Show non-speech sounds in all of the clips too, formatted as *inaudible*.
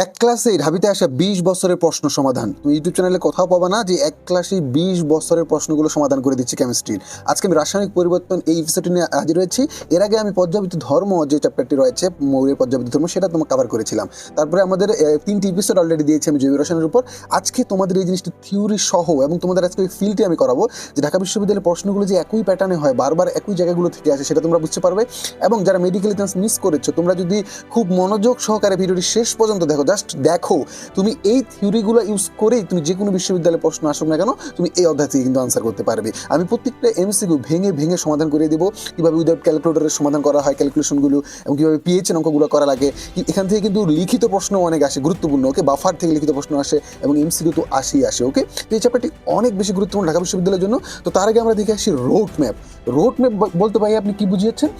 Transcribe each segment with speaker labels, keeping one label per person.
Speaker 1: এক ক্লাসে ঢাবিতে আসা বিশ বছরের প্রশ্ন সমাধান। তুমি ইউটিউব চ্যানেলে কোথাও পাবা না যে এক ক্লাসে বিশ বছরের প্রশ্নগুলো সমাধান করে দিচ্ছি কেমিস্ট্রির আজকে আমি রাসায়নিক পরিবর্তন এই এপিসোডটি নিয়ে হাজির হয়েছি। এর আগে আমি পর্যাবৃত্ত ধর্ম যে চ্যাপ্টারটি রয়েছে মৌরের পর্যাবৃত্ত ধর্ম, সেটা তোমাকে কভার করেছিলাম। তারপরে আমাদের তিনটি এপিসোড অলরেডি দিয়েছি আমি জৈব রসায়নের উপর। আজকে তোমাদের এই জিনিসটি থিওরি সহ এবং তোমাদের আজকে ফিল্ডটি আমি করাবো যে ঢাকা বিশ্ববিদ্যালয়ের প্রশ্নগুলো যে একই প্যাটার্নে হয়, বারবার একই জায়গাগুলো থেকে আসে, সেটা তোমরা বুঝতে পারবে। এবং যারা মেডিকেল চান্স মিস করেছ, তোমরা যদি খুব মনোযোগ সহকারে ভিডিওটি শেষ পর্যন্ত দেখো জাস্ট দেখো, তুমি এই থিওরিগুলো ইউজ করেই তুমি যে কোনো বিশ্ববিদ্যালয়ে প্রশ্ন আসুক না কেন, তুমি এই অধ্যায় থেকে কিন্তু আনসার করতে পারবে। আমি প্রত্যেকটা এমসিকিউ ভেঙে ভেঙে সমাধান করে দেবো, কীভাবে উইদাউট ক্যালকুলেটরের সমাধান করা হয় ক্যালকুলেশনগুলো এবং কীভাবে পিএইচ অঙ্কগুলো করা লাগে। এখান থেকে কিন্তু লিখিত প্রশ্ন অনেক আসে, গুরুত্বপূর্ণ ওকে বাফার থেকে লিখিত প্রশ্ন আসে, এবং এমসিকিউ তো আসেই আসে ওকে তো এই চ্যাপ্টারটি অনেক বেশি গুরুত্বপূর্ণ ঢাকা বিশ্ববিদ্যালয়ের জন্য। তো তার আগে আমরা দেখে আসি রোড ম্যাপ রোড ম্যাপ বলতে পারি আপনি কি বুঝিয়েছেন?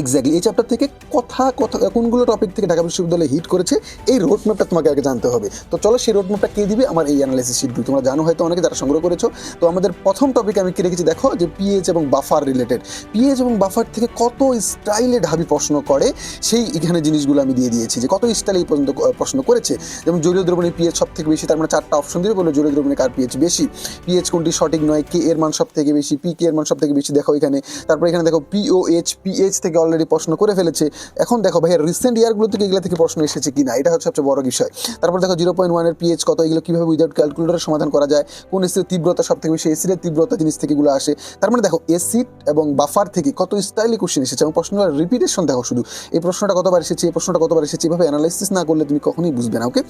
Speaker 1: এক্স্যাক্টলি এই চ্যাপ্টার থেকে কথা কথা, কোনগুলো টপিক থেকে ঢাকা বিশ্ববিদ্যালয়ে হিট করেছে, এই রোড ম্যাপটা তোমাকে আগে জানতে হবে। তো চলো সেই রোড ম্যাপটা কে দিবে? আমার এই অ্যানালাইসিস শিটগুলো তোমরা জানো হয়তো অনেকে যারা সংগ্রহ করেছ। তো আমাদের প্রথম টপিক আমি কি রেখেছি দেখো, যে পিএইচ এবং বাফার রিলেটেড পিএইচ এবং বাফার থেকে কত স্টাইলে ঢাবি প্রশ্ন করে, সেই এখানে জিনিসগুলো আমি দিয়ে দিয়েছি। যে কত স্টাইলে এই পর্যন্ত প্রশ্ন করেছে। যেমন জলীয় দ্রবণের পিএইচ সব থেকে বেশি, তার মানে চারটা অপশন দিবে বলে জলীয় দ্রবণে কার পিএইচ বেশি? পিএইচ কোনটি সঠিক নয়? কে এর মান সব থেকে বেশি? পি কে এর মান সব থেকে বেশি? দেখো এখানে। তারপর এখানে দেখো পিওএইচ পিএইচ থেকে অলরেডি প্রশ্ন করে ফেলেছে। এখন দেখো ভাইয়া রিসেন্ট ইয়ারগুলো থেকে এগুলো থেকে প্রশ্ন এসেছে কিনা, এটা হচ্ছে সবচেয়ে বড় বিষয়। তারপর দেখো জিরো পয়েন্ট ওয়ানের পিএইচ কত, এগুলো কীভাবে উইদাউট ক্যালকুলেটরের সমাধান করা যায়, কোন এসির তীব্রতা সব থেকে বেশি এসিডের তীব্রতা জিনিস থেকে এগুলো আসে। তার মানে দেখো এসিড এবং বাফার থেকে কত স্টাইলি কোশ্চেন এসেছে, এবং প্রশ্নগুলোর রিপিটেশন দেখো শুধু। এই প্রশ্নটা কতবার এসেছে, এই প্রশ্নটা কতবার এসেছে, এভাবে অ্যানালাইসিস না করলে তুমি কখনোই বুঝবে না ওকে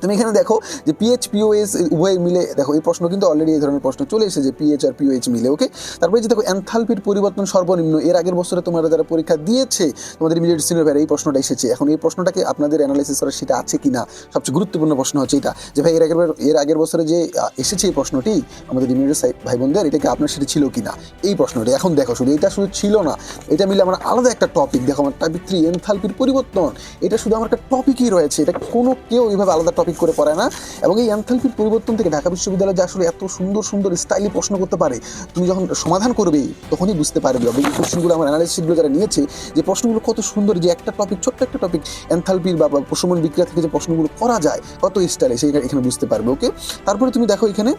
Speaker 1: তুমি এখানে দেখো যে পিএইচ পিওএস উভয় মিলে, দেখো এই প্রশ্ন কিন্তু অলরেডি এই ধরনের প্রশ্ন চলে এসেছে পিএইচ আর পিওএইচ মিলে ওকে তারপরে যে দেখো এনথালপির পরিবর্তন সর্বনিম্ন, এর আগের বছরে তোমরা যারা পরীক্ষা দিয়েছে, তোমাদের ইমিডিয়েট সিনিয়র এই প্রশ্নটা এসেছে। এখন এই প্রশ্নটাকে আপনাদের অ্যানালাইসিস করা সেটা আছে কি না সবচেয়ে গুরুত্বপূর্ণ প্রশ্ন হচ্ছে এটা, যে ভাই, এর আগের এর আগের বছরে যে এসেছে এই প্রশ্নটি, আমাদের ইমিডিয়েট ভাই বোনদের এটা কি আপনার সেটা ছিল কি না এই প্রশ্নটি, এখন দেখো, শুধু এটা শুধু ছিল না, এটা মিলে আমার আলাদা একটা টপিক দেখো, আমার টপিক থ্রি এনথালপির পরিবর্তন, এটা শুধু আমার একটা টপিকই রয়েছে, এটা কোনো কেউ এইভাবে আলাদা টপিক করে পড়ে না। এবং এই অ্যান্থালপির পরিবর্তন থেকে ঢাকা বিশ্ববিদ্যালয় যে আসলে এত সুন্দর সুন্দর স্টাইলি প্রশ্ন করতে পারে, তুমি যখন সমাধান করবে, তখনই বুঝতে পারবে। এবং এই কোশ্চেনগুলো আমার অ্যানালিসিসগুলো যারা নিয়েছে, যে প্রশ্নগুলো কত সুন্দর, যে একটা টপিক ছোট্ট একটা টপিক অ্যান্থালপির বা প্রশমন বিক্রিয়া থেকে যে প্রশ্নগুলো করা যায়, কত স্টাইলে সেই এখানে বুঝতে পারবে ওকে তারপরে তুমি দেখো এখানে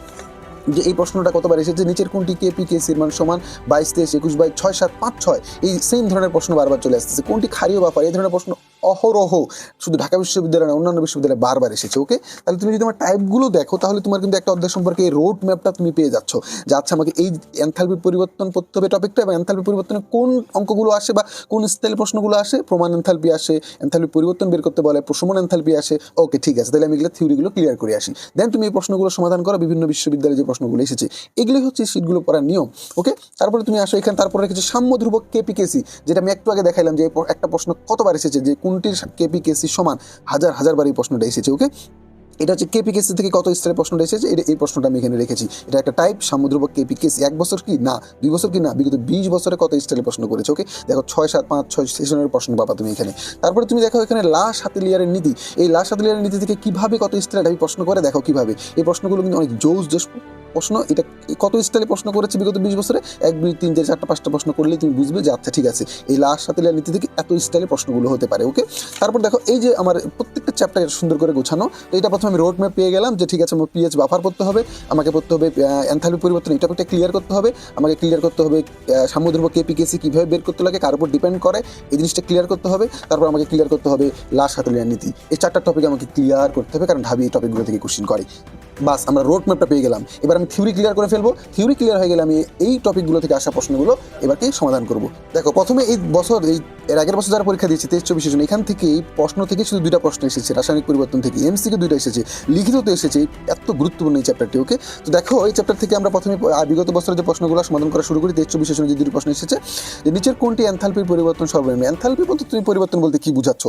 Speaker 1: যে এই প্রশ্নটা কতবার এসেছে, নিচের কোনটি কে পি কে সির মান সমান? বাইশ, তেইশ, একুশ, বাইশ, ছয়, সাত, পাঁচ, ছয়। এই সেম ধরনের প্রশ্ন বারবার চলে আসতেছে। কোনটি ক্ষারীয় ব্যাপার এই ধরনের প্রশ্ন অহরহ। শুধু ঢাকা বিশ্ববিদ্যালয় না, অন্যান্য বিশ্ববিদ্যালয়ে বারবার এসেছে, ওকে? তাহলে তুমি যদি আমার টাইপগুলো দেখো, তাহলে তোমার কিন্তু একটা অধ্যায় সম্পর্কে এই রোড ম্যাপটা তুমি পেয়ে যাচ্ছ। যে আচ্ছা আমাকে এই এনথালপির পরিবর্তন করতে হবে টপিকটা এবং অ্যান্থালপি পরিবর্তনে কোন অঙ্কগুলো আসে বা কোন স্টাইল প্রশ্নগুলো আসে? প্রমাণ অ্যান্থালপি আসে এনথালপি পরিবর্তন বের করতে বলে, প্রশমন অ্যান্থালপি আসে। ওকে, ঠিক আছে, তাহলে আমি এগুলো থিওরিগুলো ক্লিয়ার করে আসি। দেন তুমি এই প্রশ্নগুলো সমাধান করো, বিভিন্ন বিশ্ববিদ্যালয়ে যে প্রশ্নগুলো এসেছে। এগুলোই হচ্ছে সিটগুলো পড়ার নিয়ম। ওকে তারপরে তুমি আসো এখানে, তারপরে রেখেছে সাম্য ধ্রুবক কেপিকেসি যেটা আমি একটু আগে দেখাইলাম যে একটা প্রশ্ন কতবার এসেছে যে কোনটির কেপিকেসি সমান? হাজার হাজার বার এই প্রশ্নটা এসেছে ওকে এটা হচ্ছে কেপিকেসি থেকে কত স্তরের প্রশ্নটা এসেছে? এটা এই প্রশ্নটা আমি এখানে রেখেছি। এটা একটা টাইপ সামুদ্রবক কেপিকেসি এক বছর কি? না। দুই বছর কি? না। বিগত বিশ বছরে কত স্টাইলের প্রশ্ন করেছে ওকে দেখো ছয়, সাত, পাঁচ, ছয় সেশনের প্রশ্ন পাবা তুমি এখানে। তারপরে তুমি দেখো এখানে লাশ হাতিলিয়ারের নীতি। এই লাশ হাতিলিয়ারের নীতি থেকে কীভাবে কত স্টাইল প্রশ্ন করে দেখো কীভাবে? এই প্রশ্নগুলো কিন্তু অনেক জোস জোস প্রশ্ন, এটা কত স্টাইলে প্রশ্ন করেছে বিগত বিশ বছরে? এক, দুই, তিন, চার, চারটা, পাঁচটা প্রশ্ন করলেই তুমি বুঝবে যে আচ্ছা ঠিক আছে। এই লাশ হাতিলিয়ার নীতি থেকে এত স্টাইলে প্রশ্নগুলো হতে পারে ওকে তারপর দেখো, এই যে আমার প্রত্যেকটা চ্যাপ্টার সুন্দর করে গোছানো, তো এটা প্রথমে আমি রোড ম্যাপ পেয়ে গেলাম যে ঠিক আছে, আমার পিএইচ বাফার করতে হবে, আমাকে পড়তে হবে অ্যান্থালপি পরিবর্তন এই টপিকটা ক্লিয়ার করতে হবে, আমাকে ক্লিয়ার করতে হবে সামুদ্র কেপিকেসি কীভাবে বের করতে লাগে, কার উপর ডিপেন্ড করে, এই জিনিসটা ক্লিয়ার করতে হবে, তারপর আমাকে ক্লিয়ার করতে হবে লাশ হাতুলিয়ার নীতি। এই চারটা টপিক আমাকে ক্লিয়ার করতে হবে, কারণ ঢাবি এই টপিকগুলো থেকে কোশ্চিন করে। বাস, আমরা রোড ম্যাপটা পেয়ে গেলাম। এবার আমি থিওরি ক্লিয়ার করে ফেলব। থিওরি ক্লিয়ার হয়ে গেলে আমি এই টপিকগুলো থেকে আসা প্রশ্নগুলো এবারকে সমাধান করব। দেখো, প্রথমে এই বছর, এই এর আগের বছর যারা পরীক্ষা দিয়েছে, তেইশ চব্বিশের জন্য এখান থেকে এই প্রশ্ন থেকে শুধু দুইটা প্রশ্ন এসেছে, রাসায়নিক পরিবর্তন থেকে। এমসিকে দুইটা এসেছে, লিখিত তো এসেছে এত গুরুত্বপূর্ণ এই চ্যাপ্টারটি ওকে তো দেখো, এই চ্যাপ্টার থেকে আমরা প্রথমে বিগত বছরের যে প্রশ্নগুলো, সমাধান করা শুরু করি, তেইশ চব্বিশের জন্য যে দুটি প্রশ্ন এসেছে, যে নিচের কোনটি অ্যান্থালপির পরিবর্তন সর্বনিম্ন? এনথালপি বলতে তুমি পরিবর্তন বলতে কি বুঝাচ্ছ?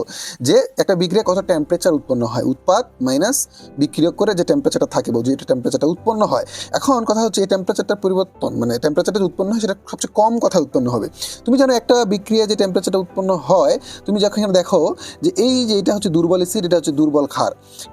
Speaker 1: যে একটা বিক্রিয়া কত টেম্পারেচার উৎপন্ন হয়? উৎপাদ মাইনাস বিক্রিয়ক করে যে টেম্পারেচারটা থাকে বা যে টেম্পারেচারটা উৎপন্ন হয়। এখন কথা হচ্ছে, এই টেম্পারেচারটার পরিবর্তন মানে টেম্পারেচারটা উৎপন্ন হয়, সেটা সবচেয়ে কম কথা উৎপন্ন হবে। তুমি জানো, একটা বিক্রিয়া যে টেম্পারেচারটা উৎপন্ন হয়, তুমি যখন দেখো যে এই যে এটা হচ্ছে দুর্বল অ্যাসিড এটা হচ্ছে দুর্বল ক্ষার।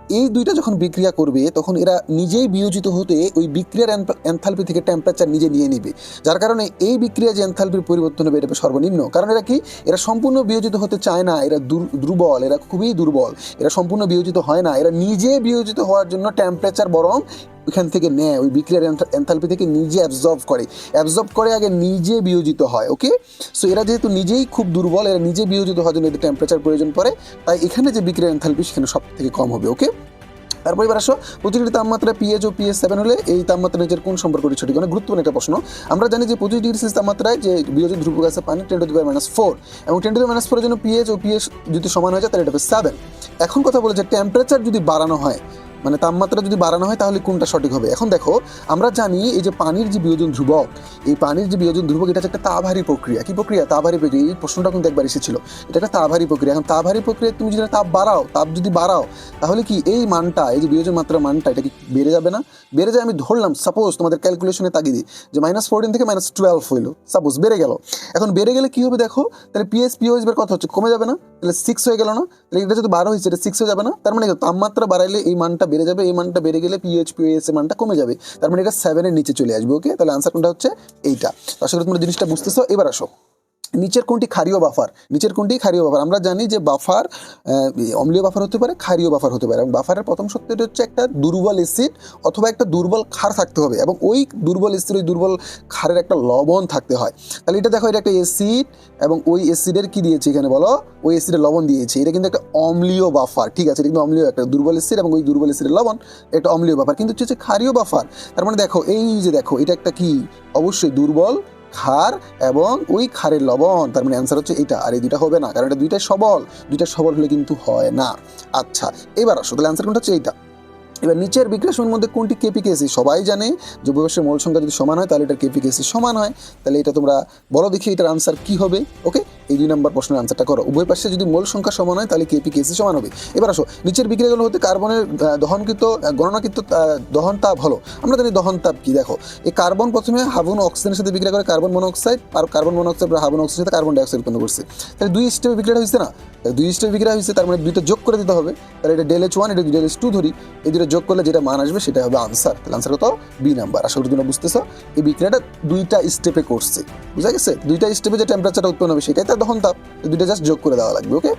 Speaker 1: এই দুইটা যখন বিক্রিয়া করবে, তখন এরা নিজেই বিয়োজিত হতে ওই বিক্রিয়ার এনথালপি থেকে টেম্পারেচার নিজে নিয়ে নিবে। যার কারণে এই বিক্রিয়া যে এনথালপির পরিবর্তন হবে, এটা সর্বনিম্ন। কারণ এরা কি? এরা সম্পূর্ণ বিয়োজিত হতে চায় না, এরা দুর্বল, এরা খুবই দুর্বল। এরা সম্পূর্ণ বিয়োজিত হয় না, এরা নিজে বিয়োজিত হওয়ার জন্য টেম্পারেচার বরং ওইখান থেকে নেয়, ওই বিক্রিয়ার এনথালপি থেকে নিজে অ্যাবজর্ব করে। অ্যাবজর্ব করে আগে নিজে বিয়োজিত হয় ওকে সো এরা যেহেতু নিজেই খুব দুর্বল, এরা নিজে বিয়োজিত হওয়ার জন্য এদের টেম্পারেচার প্রয়োজন পড়ে, তাই এখানে যে বিক্রিয়ার এনথালপি সেখানে সব থেকে কম হবে ওকে তারপরে এবার আসো, প্রতিটি তাপমাত্রা পিএইচ ও পিএস সেভেন হলে এই তাপমাত্রা নিজের কোন সম্পর্কটি সঠিক অনেক গুরুত্বপূর্ণ একটা প্রশ্ন। আমরা জানি যে পঁচিশ ডিগ্রি সেলসিয়াস তাপমাত্রায় যে বিয়োজন ধ্রুবক আছে পানি ten to the minus four এবং টেন টু দি মাইনাস ফোরের জন্য পিএইচ ও পিএস যদি সমান হয়ে যায়, তাহলে এটা হবে সেভেন এখন কথা বলে যে টেম্পারেচার যদি বাড়ানো হয় মানে তাপমাত্রা যদি বাড়ানো হয় তাহলে কোনটা সঠিক হবে? এখন দেখো, আমরা জানি এই যে পানির যে বিয়োজন ধ্রুবক, এই পানির যে বিয়োজন ধ্রুবক, এটা একটা তাভারী প্রক্রিয়া। কি প্রক্রিয়া? তাভারী প্রক্রিয়া। এই প্রশ্নটা কিন্তু একবার এসেছিল। এটা একটা তাভারী প্রক্রিয়া। এখন তাভারী প্রক্রিয়া তুমি যদি তাপ বাড়াও, তাপ যদি বাড়াও, তাহলে কি এই মানটা, এই যে বিয়োজন মাত্রা মানটা, এটা কি বেড়ে যাবে না? বেড়ে যায় আমি ধরলাম সাপোজ তোমাদের ক্যালকুলেশনে তাগিয়ে যে মাইনাস ফোরটিন থেকে মাইনাস টুয়েলভ হইল সাপোজ বেড়ে গেল। এখন বেড়ে গেলে কি হবে দেখো? তাহলে পিএস পিওএস এর কথা হচ্ছে, কমে যাবে না? তাহলে সিক্স হয়ে গেল না? তাহলে এটা যদি বারো হয়েছে, এটা সিক্স হয়ে যাবে না? তার মানে তাপমাত্রা বাড়াইলে এই মানটা বেড়ে যাবে, এই মানটা বেড়ে গেলে পিএইচ পিএস এর মানটা কমে যাবে। তার মানে এটা সেভেনের নিচে চলে আসবে ওকে তাহলে আনসার কোনটা হচ্ছে? এইটা। আশা করি তোমরা জিনিসটা বুঝতেছো। এবার আসো। নিচের কোনটি ক্ষারীয় বাফার নিচের কোনটি ক্ষারীয় বাফার আমরা জানি যে বাফার অম্লীয় বাফার হতে পারে, ক্ষারীয় বাফার হতে পারে। এবং বাফারের প্রথম সত্যটা হচ্ছে একটা দুর্বল এসিড অথবা একটা দুর্বল ক্ষার থাকতে হবে। এবং ওই দুর্বল অ্যাসিড ওই দুর্বল ক্ষারের একটা লবণ থাকতে হয়। তাহলে এটা দেখো, এটা একটা এসিড এবং ওই এসিডের কি দিয়েছে এখানে বলো? ওই অ্যাসিডের লবণ দিয়েছে। এটা কিন্তু একটা অম্লীয় বাফার ঠিক আছে? এটা কিন্তু অম্লীয় একটা দুর্বল অ্যাসিড এবং ওই দুর্বল অ্যাসিডের লবণ, একটা অম্লীয় বাফার কিন্তু হচ্ছে ক্ষারীয় বাফার তার মানে দেখো, এই যে দেখো, এটা একটা কি? অবশ্যই দুর্বল ক্ষার এবং ওই খারের লবণ। তার মানে অ্যান্সার হচ্ছে এটা। আর এই দুইটা হবে না, কারণ এটা দুইটাই সবল। দুইটা সবল হলে কিন্তু হয় না। আচ্ছা এবার আসো, তাহলে অ্যান্সার কোনটা হচ্ছে এইটা? এবার নিচের বিক্রেশনের মধ্যে কোনটি কেপিকেসি সবাই জানে। যে বয়সের মোল সংখ্যা যদি সমান হয়, তাহলে এটা কেপিকেসি সমান হয়। তাহলে এটা তোমরা বলো দেখি এটার আনসার কি হবে। ওকে এই দুই নম্বর প্রশ্নের আনসারটা করো। উভয় পাশে যদি মোল সংখ্যা সমান হয়, তাহলে কেপি কেসি সমান হবে। এবার আসো। নিচের বিক্রিয়াগুলো হতে কার্বনের দহনকৃত গণনাকৃত দহন তাপ হলো আমরা জানি দহন তাপ কি, দেখো। এই কার্বন প্রথমে হাবন অক্সিজেনের সাথে বিক্রিয়া করে কার্বন মনোক্সাইড আর কার্বন মনোক্সাইড হাবন অক্সিজেনের সাথে কার্বন ডাইঅক্সাইড উৎপন্ন করছে। তাহলে দুই স্টেপে বিক্রিয়া হয়েছে না? দুই স্টেপে বিক্রিয়া হয়েছে, তার মানে দুইটা যোগ করে দিতে হবে। তাহলে এটা ডেল এইচ ওয়ান এটা ডেল এইচ টু ধরি। এই দুটো যোগ করলে যেটা মান আসবে সেটা হবে আনসার তাহলে আনসার কত বি নাম্বার আশা করি তোমরা বুঝতেছো। এই বিক্রিয়াটা দুইটা স্টেপে করছে। বুঝা গেছে? দুইটা স্টেপে যে টেম্পারেচারটা উৎপন্ন হবে সেটাই তার দহন তাপ দুইটা জাস্ট যোগ করে দেওয়া লাগবে ওকে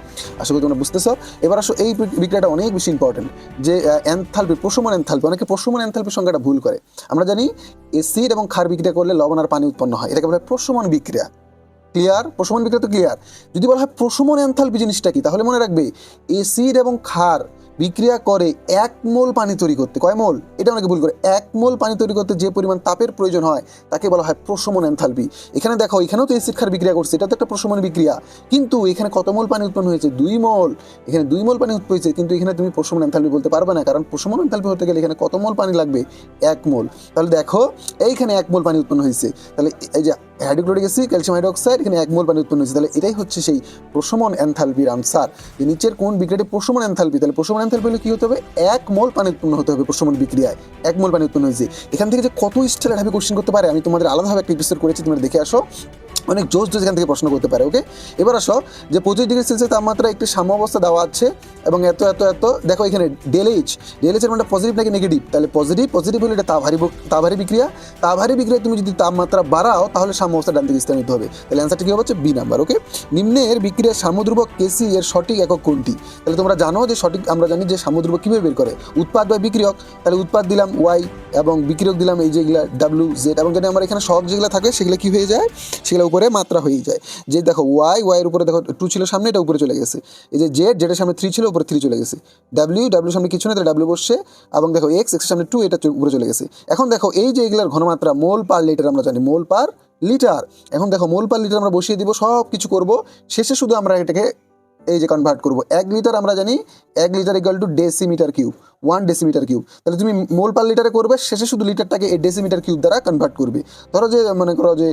Speaker 1: আশা করি তোমরা বুঝতেছো। এবার আসো, এই বিক্রিয়াটা অনেক বেশি ইম্পর্টেন্ট যে এনথালপি প্রশমন এনথালপি অনেকে প্রশমন এনথালপি সংখ্যাটা ভুল করে। আমরা জানি এসিড এবং ক্ষার বিক্রিয়া করলে লবণ আর পানি উৎপন্ন হয়। এটাকে বলে প্রশমন বিক্রিয়া। ক্লিয়ার প্রশমন বিক্রিয়া তো ক্লিয়ার যদি বলা হয় প্রশমন এনথালপি জিনিসটা কি? তাহলে মনে রাখবে এসিড এবং ক্ষার বিক্রিয়া করে এক মোল পানি তৈরি করতে। কয় মোল? এটা অনেকে ভুল করে। এক মোল পানি তৈরি করতে যে পরিমাণ তাপের প্রয়োজন হয়, তাকে বলা হয় প্রশমন এনথালপি। এখানে দেখো, এখানেও তো এসিড ক্ষার বিক্রিয়া করছে। এটা তো একটা প্রশমন বিক্রিয়া। কিন্তু এখানে কত মোল পানি উৎপন্ন হয়েছে? দুই মোল। এখানে দুই মোল পানি উৎপন্ন হয়েছে, কিন্তু এখানে তুমি প্রশমন এনথালপি বলতে পারবে না, কারণ প্রশমন এনথালপি হতে গেলে এখানে কত মোল পানি লাগবে? এক মোল। তাহলে দেখো, এইখানে এক মোল পানি উৎপন্ন হয়েছে। তাহলে এই যে হাইড্রোক্লোরিক অ্যাসিড, ক্যালসিয়াম হাইড্রোক্সাইড, এখানে এক মোল পানি উৎপন্ন হয়েছে। তাহলে এটাই হচ্ছে সেই প্রশমন এনথালপির আনসার। যে নিচের কোন বিক্রিয়াটি প্রশমন এনথালপি, তাহলে প্রশমন এনথালপি হলে কি হতে হবে? এক মোল পানি উৎপন্ন হতে হবে প্রশমন বিক্রিয়ায়। এক মোল পানি উৎপন্ন হয়েছে। এখান থেকে যে কত স্টাইল ভাবে কোশ্চেন করতে পারে, আমি তোমাদের আলাদাভাবে একটা এপিসোড করেছি, তোমরা দেখে আসো। অনেক জোস জোস এখান থেকে প্রশ্ন করতে পারে ওকে এবার আসো, যে পঁচিশ ডিগ্রি সেলসিয়াস তাপমাত্রা একটি সাম্য অবস্থা দেওয়া আছে, এবং এত এত এত, দেখো এখানে ডেলএইচ। এর মানে পজিটিভ নাকি নেগেটিভ তাহলে পজিটিভ পজিটিভ হলে এটা তাভারি তাভারি বিক্রিয়া। তাভারি বিক্রিয়া তুমি যদি তাপমাত্রা বাড়াও, তাহলে অবস্থা ডান দিকে স্থান নিতে হবে তাহলে অ্যান্সারটা কি হচ্ছে বি নাম্বার ওকে নিম্নের বিক্রিয়ার সামুদ্রবক কেসি এর সঠিক একক কোনটি? তাহলে তোমরা জানো যে সঠিক, আমরা জানি যে সামুদ্রবক কীভাবে বের করে? উৎপাদ বা বিক্রিয়ক। তাহলে উৎপাদ দিলাম ওয়াই এবং বিক্রিয়ক দিলাম এই যেগুলা ডাব্লিউ জেড এবং যদি আমার এখানে সব যেগুলো থাকে সেগুলো কী হয়ে যায়? সেগুলো উপরে মাত্রা হয়ে যায়। যে দেখো ওয়াই ওয়াই এর উপরে দেখো টু ছিল সামনে, এটা উপরে চলে গেছে। এই যে জেড, জেডের সামনে থ্রি ছিল, উপরে থ্রি চলে গেছে। ডাব্লিউ ডাব্লিউ সামনে কিছু না তাহলে ডাব্লিউ বসছে। এবং দেখো এক্স, এক্সের সামনে টু, এটা উপরে চলে গেছে। এখন দেখো এই যে এগুলার ঘনমাত্রা মোল পার লিটার আমরা জানি, মোল পার লিটার। এখন দেখো, মোল পার লিটার আমরা বসিয়ে দিব সব কিছু করব। শেষে শুধু আমরা এটাকে এই যে কনভার্ট করব। এক লিটার আমরা জানি, এক litre equal to decimetre cube one decimetre cube তাহলে তুমি মোল পার লিটারে করবে, শেষে শুধু লিটারটাকে এই ডেসিমিটার কিউব দ্বারা কনভার্ট করবে। ধরো যে, মনে করো যে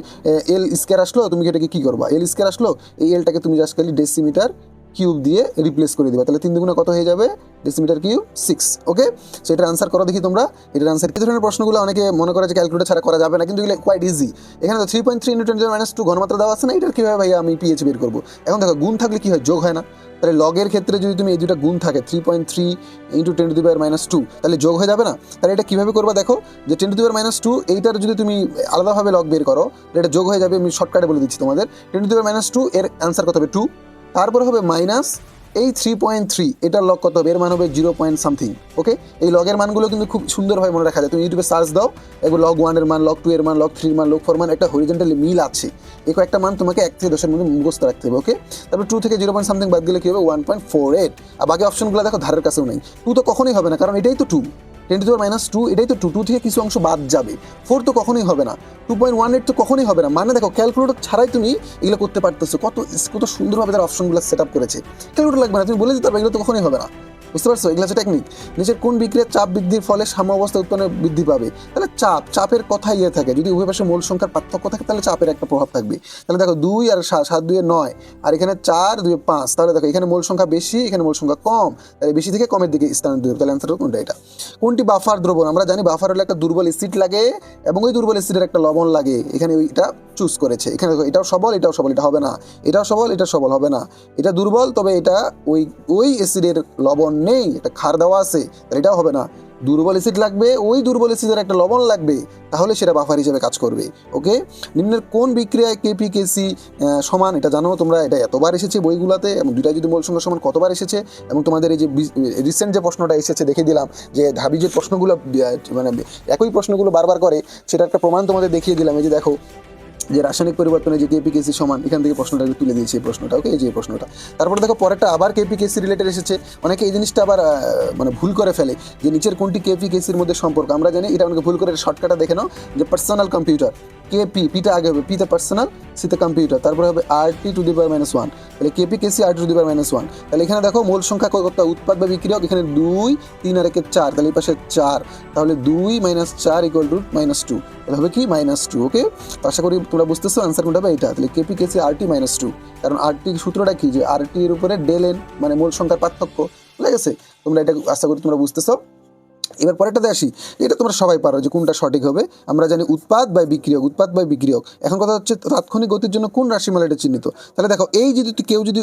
Speaker 1: এল স্কোয়ার আসলো, তুমি এটাকে কী করবা? এল স্কোয়ার আসলো, এই এলটাকে তুমি জাস্ট খালি ডেসিমিটার কিউব দিয়ে রিপ্লেস করে দিবা। তাহলে তিন দুগুণে কত হয়ে যাবে? Decimetre cube six okay so এটার আনসার করো দেখি তোমরা। এটার আনসার কি? ধরনের প্রশ্নগুলো অনেকে মনে করে যে ক্যালকুলেটার ছাড়া করা যাবে না, কিন্তু এগুলো কোয়াইট ইজি এখানে তো three point three into ten minus two ঘনমাত্রা দেওয়া আছে না, এটার কীভাবে ভাই আমি পিএইচ বের করব? এখন দেখো, গুণ থাকলে কি হয়? যোগ হয় না। তাহলে লগের ক্ষেত্রে যদি তুমি এই দুটা গুণ থাকে three point three into ten to the power minus two তাহলে যোগ হয়ে যাবে না? তাহলে এটা কীভাবে করবা দেখো? যে ten to the power minus two এইটার যদি তুমি আলাদাভাবে লগ বের করো এটা যোগ হয়ে যাবে। আমি শর্টকাটে বলে দিচ্ছি তোমাদের। Ten to the power minus two এর অ্যান্সার কত হবে? টু তারপর হবে মাইনাস এই থ্রি পয়েন্ট থ্রি এটার লগ কত হবে? এর মান হবে জিরো পয়েন্ট সামথিং ওকে এই লগের মানগুলো কিন্তু খুব সুন্দরভাবে মনে রাখা যায়। তুমি ইউটিউবে সার্চ দাও এগুলো লগ ওয়ানের মান লগ টু এর মান লগ থ্রির মান লগ ফোর মান, একটা হরিজেন্টালি মিল আছে। এই কয়েকটা মান তোমাকে এক থেকে দশের মধ্যে মুখস্থ রাখতে হবে ওকে তারপর টু থেকে জিরো পয়েন্ট সামথিং বাদ গেলে কী হবে? ওয়ান পয়েন্ট ফোর এইট আর বাকি অপশনগুলো দেখো ধারের কাছেও নেই। টু তো কখনোই হবে না, কারণ এটাই তো two ten to minus two এটাই তো টু টু থেকে কিছু অংশ বাদ যাবে। ফোর তো কখনোই হবে না। টু পয়েন্ট ওয়ান এইট তো কখনোই হবে না। মানে দেখো ক্যালকুলেটর ছাড়াই তুমি এগুলো করতে পারতেছো। কত কত সুন্দরভাবে তার অপশনগুলো সেট আপ করেছে। ক্যালকুলেটর লাগবে না, তুমি বলে দিতে পারবে, এগুলো তো কখনোই হবে না। বুঝতে পারছ? এগুলো হচ্ছে টেকনিক নিচের কোন বিক্রিয়ার চাপ বৃদ্ধির ফলে সাম্য অবস্থা উৎপন্ন বৃদ্ধি পাবে? তাহলে চাপ, চাপের কথা ইয়ে থাকে। যদি উভয় পাশে মূল সংখ্যার পার্থক্য থাকে, তাহলে চাপের একটা প্রভাব থাকবে। তাহলে দেখো, দুই আর সাত সাত দুয়ে নয়, আর এখানে চার দুয়ে পাঁচ। তাহলে দেখো, এখানে মূল সংখ্যা বেশি, এখানে মূল সংখ্যা কম। তাহলে বেশি থেকে কমের দিকে স্থানান্তরিত হবে। তাহলে অ্যান্সার কোনটা এটা? কোনটি বাফার দ্রবণ? আমরা জানি বাফার হলে একটা দুর্বল অ্যাসিড লাগে এবং ওই দুর্বল অ্যাসিডের একটা লবণ লাগে। এখানে ওইটা চুজ করেছে। এখানে দেখো, এটাও সবল এটাও সবল, এটা হবে না। এটাও সবল, এটা সবল হবে না। এটা দুর্বল, তবে এটা ওই ওই অ্যাসিডের লবণ নেই, একটা খার দেওয়া আছে এটাও হবে না। দুর্বল অ্যাসিড লাগবে, ওই দুর্বল অ্যাসিডের একটা লবণ লাগবে, তাহলে সেটা বাফার হিসেবে কাজ করবে, ওকে? নিম্নের কোন বিক্রিয়ায় কেপি কেসি সমান, এটা জানো তোমরা, এটা এতবার এসেছে বইগুলোতে, এবং দুইটা যদি মূল সংখ্যা সমান কতবার এসেছে, এবং তোমাদের এই যে রিসেন্ট যে প্রশ্নটা এসেছে, দেখে দিলাম, যে ধাবি যে প্রশ্নগুলো মানে একই প্রশ্নগুলো বারবার করে সেটা একটা প্রমাণ তোমাদের দেখিয়ে দিলাম, এই যে দেখো যে রাসায়নিক পরিবর্তনে যে কেপিকেসি সমান, এখান থেকে প্রশ্নটা তুলে দিয়েছে এই প্রশ্নটা ওকে এই যে প্রশ্নটা। তারপরে দেখো, পরেরটা আবার কেপিকেসি রিলেটেড এসেছে। অনেকে এই জিনিসটা আবার মানে ভুল করে ফেলে যে নিচের কোনটি কেপিকেসির মধ্যে সম্পর্ক। আমরা জানি এটা অনেকে ভুল করে শর্টকাটে দেখে নাও, যে পার্সোনাল কম্পিউটার কেপি পিটা আগে হবে পিতে পার্সোনাল সিতে কম্পিউটার তারপরে হবে R T to the minus one তাহলে KP KC R to the minus one তাহলে এখানে দেখো, মূল সংখ্যা কতটা উৎপাদ বা বিক্রিয়ক, এখানে দুই, তিন আর একে চার। তাহলে এই পাশে চার। তাহলে দুই মাইনাস চার ইকুয়াল টু মাইনাস টু তাহলে হবে কি? মাইনাস টু ওকে তো আশা করি তোমরা বুঝতেছো? আনসার কোনটা হবে এটা তাহলে KP KC R T minus two কারণ আর টি সূত্রটা কি? যে আর টি এর উপরে ডেল এন মানে মূল সংখ্যার পার্থক্য। ঠিক আছে? তোমরা এটা আশা করি তোমরা বুঝতেছো। এবার পরেরটাতে আসি। এটা তোমরা সবাই পারো যে কোনটা সঠিক হবে। আমরা জানি উৎপাদ বা বিক্রিয়ক, উৎপাদ বা বিক্রিয়ক। এখন কথা হচ্ছে তাৎক্ষণিক গতির জন্য কোন রাশিমালা এটা চিহ্নিত? তাহলে দেখো, এই যদি কেউ যদি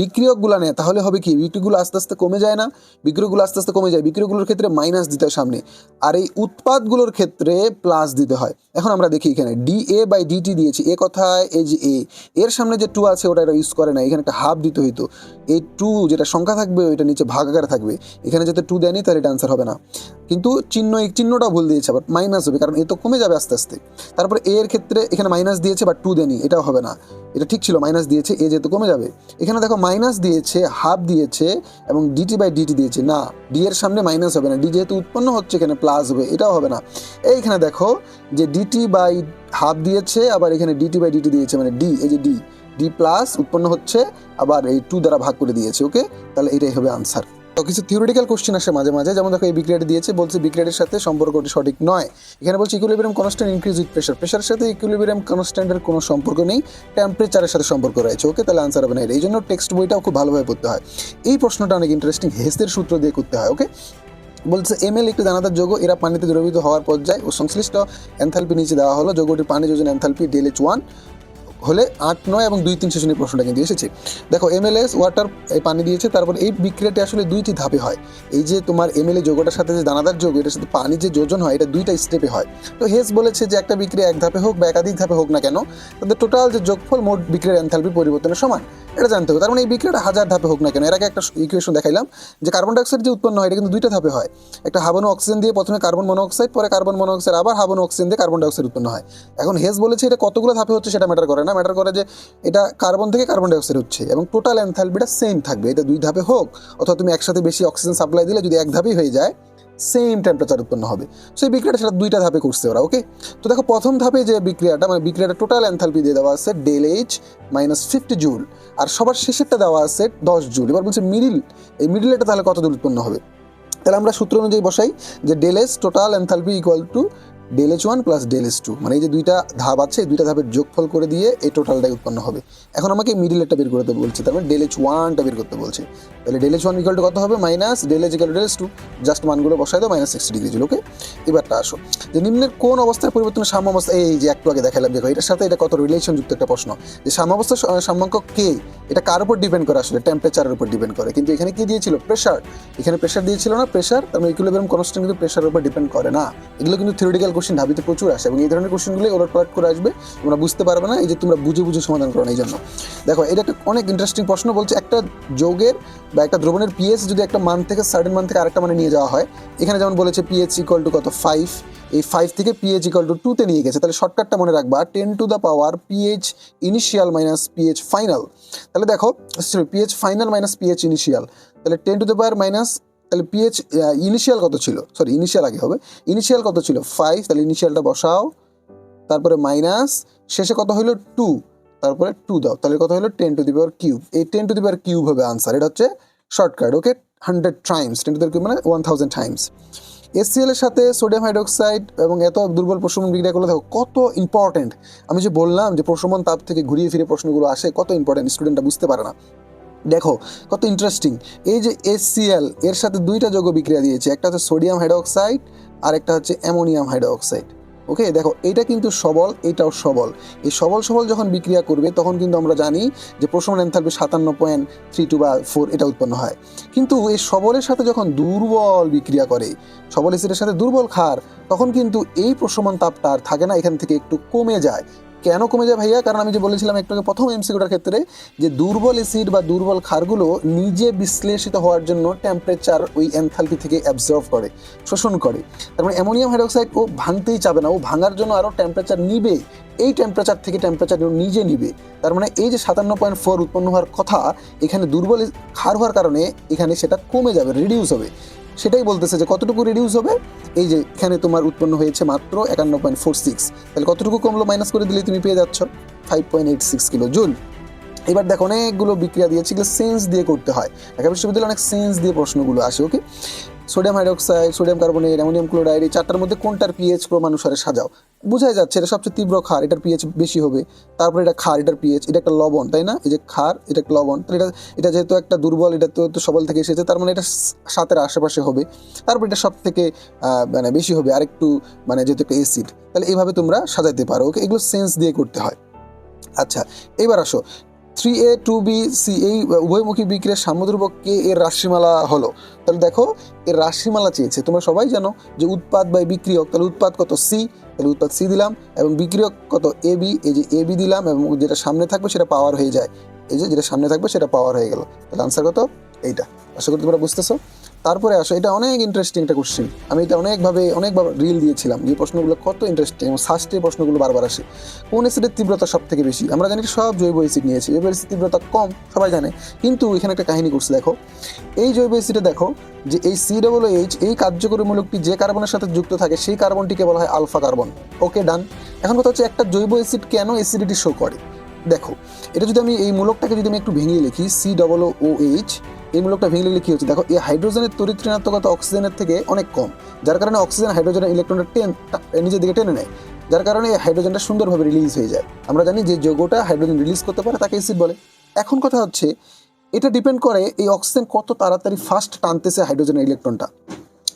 Speaker 1: বিক্রিয়কগুলো নেয়, তাহলে হবে কি? বিক্রিগুলো আস্তে আস্তে কমে যায় না? বিক্রিয়কগুলো আস্তে আস্তে কমে যায়। বিক্রিয়কগুলোর ক্ষেত্রে মাইনাস দিতে হয় সামনে। আর এই উৎপাদগুলোর ক্ষেত্রে প্লাস দিতে হয়। এখন আমরা দেখি এখানে ডি এ বাই ডিটি দিয়েছি। এ কথায় এই যে এ। এর সামনে যে টু আছে, ওটা এটা ইউজ করে না। এখানে একটা হাফ দিতে হইতো। এই টু যেটা সংখ্যা থাকবে, ওইটা নিচে ভাগাকার থাকবে। এখানে যাতে টু দেয়নি, তাহলে এটা আনসার হবে না। কিন্তু চিহ্ন এই চিহ্নটা ভুল দিয়েছে আবার মাইনাস হবে, কারণ এ তো কমে যাবে আস্তে আস্তে। তারপরে এ এর ক্ষেত্রে এখানে মাইনাস দিয়েছে বা টু দেয়নি, এটাও হবে না। এটা ঠিক ছিল মাইনাস দিয়েছে, এ যেহেতু কমে যাবে। এখানে দেখো মাইনাস দিয়েছে হাফ দিয়েছে, এবং ডিটি বাই ডিটি দিয়েছে। না ডি এর সামনে মাইনাস হবে না ডি যেহেতু উৎপন্ন হচ্ছে, এখানে প্লাস হবে, এটাও হবে না। এইখানে দেখো যে ডিটি বাই হাফ দিয়েছে, আবার এখানে ডিটি বাই ডিটি দিয়েছে মানে ডি এই যে ডি ডি প্লাস উৎপন্ন হচ্ছে, আবার এই টু দ্বারা ভাগ করে দিয়েছে ওকে তাহলে এটাই হবে আনসার তো কিছু থিওরিটিক্যাল কোশ্চেন আসে মাঝে মাঝে। যেমন দেখো এই বিক্রিয়াটি দিয়েছে, বলছে বিক্রিয়াটির সাথে সম্পর্কটি সঠিক নয়। এখানে বলছে equilibrium constant increase with pressure প্রেশারের সাথে ইকুইলিব্রিয়াম কনস্ট্যান্টের কোনো সম্পর্ক নেই টেম্পারেচারের সাথে সম্পর্ক রয়েছে। ওকে তাহলে আনসার হবে না। এই জন্য টেক্সট বইটাও খুব ভালোভাবে পড়তে হয়। এই প্রশ্নটা অনেক ইন্টারেস্টিং হেসের সূত্র দিয়ে করতে হয় ওকে বলছে এমএল একটি দানাদার যৌগ, এরা পানিতে দ্রবীভূত হওয়ার পর পর্যায়ে ও সংশ্লিষ্ট এনথালপি নিচে দেওয়া হলো। যৌগটির পানি যোজন এনথালপি ডেল এইচ ওয়ান হলে আট, নয় এবং দুই, তিন সেশনের প্রশ্নটা কিন্তু এসেছে। দেখো এমএলএস ওয়াটার এই পানি দিয়েছে, তারপর এই বিক্রিয়াটি আসলে দুইটি ধাপে হয়। এই যে তোমার এমএলএ যোগটার সাথে যে দানাদার যোগ, এটার সাথে পানি যে যোজন হয়, এটা দুইটা স্টেপে হয়। তো হেস বলেছে যে একটা বিক্রিয়া এক ধাপে হোক বা একাধিক ধাপে হোক না কেন, তাদের টোটাল যে যোগফল মোট বিক্রিয়ার এনথালপি পরিবর্তনের সমান, এটা জানতে হবে। তার মানে এই বিক্রিয়াটা হাজার ধাপে হোক না কেন, এর আগে একটা ইকুয়েশন দেখাইলাম যে কার্বন ডাইঅক্সাইড যে উৎপন্ন হয়, এটা কিন্তু দুইটা ধাপে হয়। একটা হাবনো অক্সিজেন দিয়ে প্রথমে কার্বন মনোঅক্সাইড পরে কার্বন মনোঅক্সাইড আবার হাবনো অক্সিজেন দিয়ে কার্বন ডাইঅক্সাইড উৎপন্ন হয়। এখন হেস বলেছে এটা কতগুলো ধাপে হচ্ছে সেটা ম্যাটার করে না। ম্যাটার করে যে এটা কার্বন থেকে কার্বন ডাইঅক্সাইড হচ্ছে এবং টোটাল এনথালপিটা সেম থাকবে। এটা দুই ধাপে হোক অথবা তুমি একসাথে বেশি অক্সিজেন সাপ্লাই দিলে যদি এক ধাপেই হয়ে যায় সেম টেম্পারেচার উৎপন্ন হবে। সো এই বিক্রিয়াটা সেটা দুইটা ধাপে করছে ওরা ওকে তো দেখো, প্রথম ধাপে যে বিক্রিয়াটা মানে বিক্রিয়াটা টোটাল এনথালপি দিয়ে দেওয়া আছে del H minus fifty joule আর সবার শেষেরটা দেওয়া আছে দশ জুল এবার বলছে মিডিল এই মিডিলেটা তাহলে কত জুল উৎপন্ন হবে? তাহলে আমরা সূত্র অনুযায়ী বসাই যে del S total enthalpy equal to del H one plus del H two মানে এই যে দুইটা ধাপ আছে দুইটা ধাপের যোগফল করে দিয়ে এই টোটালটাই উৎপন্ন হবে। এখন আমাকে মিডিলেরটা বের করতে বলছে তার মানে ডেল এইচ ওয়ানটা বের করতে বলছে। তাহলে del H one equal to কত হবে? Minus del H equal to del H two just মানগুলো বসাই দাও মাইনাস সিক্সটি ডিগ্রি ওকে এবারটা আসো। যে নিম্নের কোন অবস্থায় পরিবর্তন সাম্য অবস্থা, এই যে একটু আগে দেখালাম, দেখো, এটার সাথে এটা কত রিলেশন যুক্ত একটা প্রশ্ন। যে সাম্যাবস্থা সাম্যাঙ্ক কে? এটা কার উপর ডিপেন্ড করে আসলে? টেম্পারেচারের উপর ডিপেন্ড করে। কিন্তু এখানে কি দিয়েছিল? প্রেশার এখানে প্রেশার দিয়েছিল না? প্রেশার তার মানে ইকুইলিব্রিয়াম কনস্ট্যান্ট কিন্তু প্রেশারের উপর ডিপেন্ড করে না। এগুলো কিন্তু থিওরিটিক্যাল কোশ্চেন ঢাবিতে প্রচুর আসে এবং এই ধরনের কোশ্চেনগুলো ওলট পালট করে আসবে। তোমরা বুঝতে পারবে না, এই যে তোমরা বুঝে বুঝে সমাধান করো এই জন্য। দেখো, এটা একটা অনেক ইন্টারেস্টিং প্রশ্ন বলছে, একটা যোগের বা একটা দ্রবণের পিএইচ যদি একটা মান থেকে সার্টেন মান থেকে আরেকটা মানে নিয়ে যাওয়া হয়, এখানে যেমন বলেছে পিএইচ ইকুয়াল টু কত? ফাইভ এই ফাইভ থেকে পিএইচ ইকুয়াল টু টুতে নিয়ে গেছে, তাহলে শর্টকাটটা মনে রাখবা ten to the power pH initial minus pH final তাহলে দেখো sorry pH final minus pH initial তাহলে ten to the power minus তাহলে পিএইচ ইনিশিয়াল কত ছিল? সরি ইনিশিয়াল আগে হবে। ইনিশিয়াল কত ছিল? ফাইভ তাহলে ইনিশিয়ালটা বসাও। তারপরে মাইনাস শেষে কত হলো টু তারপরে টু দাও। তাহলে কত হলো ten to the power cube এই ten to the power cube হবে আনসার এটা হচ্ছে shortcut okay hundred times ten to the cube মানে ওয়ান থাউজেন্ড টাইমস এসসিএল এর সাথে সোডিয়াম হাইড্রোক্সাইড এবং এত দুর্বল প্রশমন বিক্রিয়া করলে দেখো কত ইম্পর্টেন্ট আমি যে বললাম যে প্রশমন তাপ থেকে ঘুরিয়ে ফিরে প্রশ্নগুলো আসে, কত ইম্পর্টেন্ট স্টুডেন্টরা বুঝতে পারে না। দেখো, কত ইন্টারেস্টিং এই যে এসসিএল এর সাথে দুইটা যৌগ বিক্রিয়া দিয়েছে, একটা হচ্ছে সোডিয়াম হাইড্রোক্সাইড আর একটা হচ্ছে অ্যামোনিয়াম হাইড্রোক্সাইড ওকে দেখো এটা কিন্তু সবল, এটাও সবল। এই সবল সবল যখন বিক্রিয়া করবে, তখন কিন্তু আমরা জানি যে প্রশমন এনথালপি সাতান্ন পয়েন্ট থ্রি টু বা ফোর, এটা উৎপন্ন হয়। কিন্তু এই সবলের সাথে যখন দুর্বল বিক্রিয়া করে, সবল এসিডের সাথে দুর্বল খার তখন কিন্তু এই প্রশমন তাপটা আর থাকে না, এখান থেকে একটু কমে যায়। কেন কমে যায় ভাইয়া? কারণ আমি যে বলেছিলাম একটু আগে প্রথম এমসিকিউটার ক্ষেত্রে যে দুর্বল অ্যাসিড বা দুর্বল ক্ষারগুলো নিজে বিশ্লেষিত হওয়ার জন্য টেম্পারেচার ওই এনথালপি থেকে অ্যাবজর্ভ করে, শোষণ করে। তার মানে অ্যামোনিয়াম হাইড্রোক্সাইড ও ভাঙতেই চাবে না, ও ভাঙার জন্য আরও টেম্পারেচার নিবে, এই টেম্পারেচার থেকে টেম্পারেচার নিজে নিবে। তার মানে এই যে সাতান্ন পয়েন্ট ফোর উৎপন্ন হওয়ার কথা, এখানে দুর্বল ক্ষার হওয়ার কারণে এখানে সেটা কমে যাবে রিডিউস হবে। সেটাই বলতেছে যে কতটুকু রিডিউস হবে? এই যে এখানে তোমার উৎপন্ন হয়েছে মাত্র একান্ন পয়েন্ট ফোর সিক্স। তাহলে কতটুকু কমলো? মাইনাস করে দিলে তুমি পেয়ে যাচ্ছ five point eight six kilo joule এবার দেখো অনেকগুলো বিক্রিয়া দিয়েছে। সেন্স দিয়ে করতে হয়। ঢাকা বিশ্ববিদ্যালয়ে অনেক সেন্স দিয়ে প্রশ্নগুলো আসে okay sodium hydroxide, sodium carbonate, ammonium chloride, এই চারটার মধ্যে কোনটার পিএইচ ক্রমানুসারে সাজাও? বোঝাই যাচ্ছে, এটা সবচেয়ে তীব্র ক্ষার, এটার পিএইচ বেশি হবে। তারপরে এটা খার এটার পিএইচ এটা একটা লবণ, তাই না? এই যে খার এটা লবণ। তাহলে এটা এটা যেহেতু একটা দুর্বল, এটা তো সবল থেকে এসেছে, তার মানে এটা সাতের আশেপাশে হবে। তারপর এটা সব থেকে মানে বেশি হবে, আরেকটু মানে যেহেতু একটা এসিড তাহলে এইভাবে তোমরা সাজাইতে পারো ওকে এগুলো সেন্স দিয়ে করতে হয়। আচ্ছা এবার আসো। Three A to B C, এই উভয়মুখী বিক্রিয়ার সামুদ্রবক কে এর রাশিমালা হলো। তাহলে দেখো, এর রাশিমালা চেয়েছে। তোমরা সবাই জানো যে উৎপাদ বা বিক্রিয়ক, তাহলে উৎপাদ কত সি? তাহলে উৎপাদ সি দিলাম, এবং বিক্রিয়ক কত এ বি? এই যে এ বি দিলাম, এবং যেটা সামনে থাকবে সেটা পাওয়ার হয়ে যায়। এই যে যেটা সামনে থাকবে সেটা পাওয়ার হয়ে গেল। তাহলে আনসার কত? এইটা। আশা করি তোমরা বুঝতেছো। তারপরে আসো, এটা অনেক ইন্টারেস্টিং একটা কোশ্চেন আমি এটা অনেকভাবে, অনেকবার রিল দিয়েছিলাম যে প্রশ্নগুলো কত ইন্টারেস্টিং এবং সাস্টে প্রশ্নগুলো বারবার আসে। কোন অ্যাসিডের তীব্রতা সব থেকে বেশি? আমরা জানি সব জৈব অ্যাসিড নিয়েছি জৈব অ্যাসিড তীব্রতা কম, সবাই জানে। কিন্তু এখানে একটা কাহিনী করছে, দেখো। এই জৈব অ্যাসিডে দেখো যে এই সি ডবল এইচ এই কার্যকরী মূলকটি যে কার্বনের সাথে যুক্ত থাকে, সেই কার্বনটিকে বলা হয় আলফা কার্বন ওকে ডান এখন কথা হচ্ছে একটা জৈব অ্যাসিড কেন অ্যাসিডিটি শো করে? দেখো, এটা যদি আমি এই মূলকটাকে যদি আমি একটু ভেঙে লিখি সি ডবল ও এইচ এই মূলকটা ভেঙে লিখলে কি হচ্ছে? দেখো, এই হাইড্রোজেনের তড়িৎ ঋণাত্মকতা অক্সিজেনের থেকে অনেক কম, যার কারণে অক্সিজেন হাইড্রোজেনের ইলেকট্রনটা টেন নিজের দিকে টেনে নেয়। যার কারণে এই হাইড্রোজেনটা সুন্দরভাবে রিলিজ হয়ে যায়। আমরা জানি যে যৌগটা হাইড্রোজেন রিলিজ করতে পারে, তাকে অ্যাসিড বলে। এখন কথা হচ্ছে, এটা ডিপেন্ড করে এই অক্সিজেন কত তাড়াতাড়ি ফাস্ট টানতেছে হাইড্রোজেনের ইলেকট্রনটা।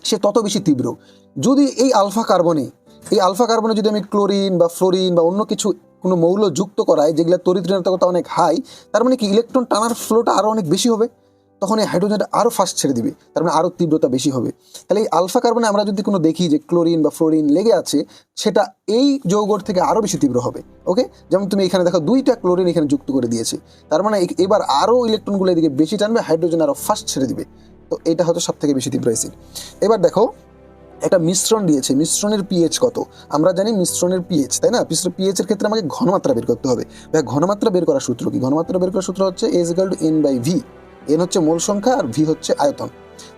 Speaker 1: সে তত বেশি তীব্র। যদি এই আলফা কার্বনে এই আলফা কার্বনে যদি আমি ক্লোরিন বা ফ্লোরিন বা অন্য কিছু, কোনো মৌল যুক্ত করাই, যেগুলো ঋণাত্মকতা অনেক হাই তার মানে কি ইলেকট্রন টানার ফ্লোটা আরও অনেক বেশি হবে? তখন এই হাইড্রোজেনটা আরও ফাস্ট ছেড়ে দিবে, তার মানে আরও তীব্রতা বেশি হবে। তাহলে এই আলফা কার্বনে আমরা যদি কোনো দেখি যে ক্লোরিন বা ফ্লোরিন লেগে আছে, সেটা এই যৌগর থেকে আরও বেশি তীব্র হবে ওকে যেমন তুমি এখানে দেখো দুইটা ক্লোরিন এখানে যুক্ত করে দিয়েছে। তার মানে এবার আরও ইলেকট্রনগুলো এদিকে বেশি টানবে হাইড্রোজেন আরও ফাস্ট ছেড়ে দিবে। তো এটা হয়তো সব থেকে বেশি তীব্র অ্যাসিড এবার দেখো, একটা মিশ্রণ দিয়েছে, মিশ্রণের পিএইচ কত? আমরা জানি মিশ্রণের পিএইচ তাই না? পিএইচ এর ক্ষেত্রে আমাকে ঘনমাত্রা বের করতে হবে। ঘনমাত্রা বের করার সূত্র কি? ঘনমাত্রা বের করার সূত্র হচ্ছে S equal N by V N হচ্ছে মূল সংখ্যা আর ভি হচ্ছে আয়তন।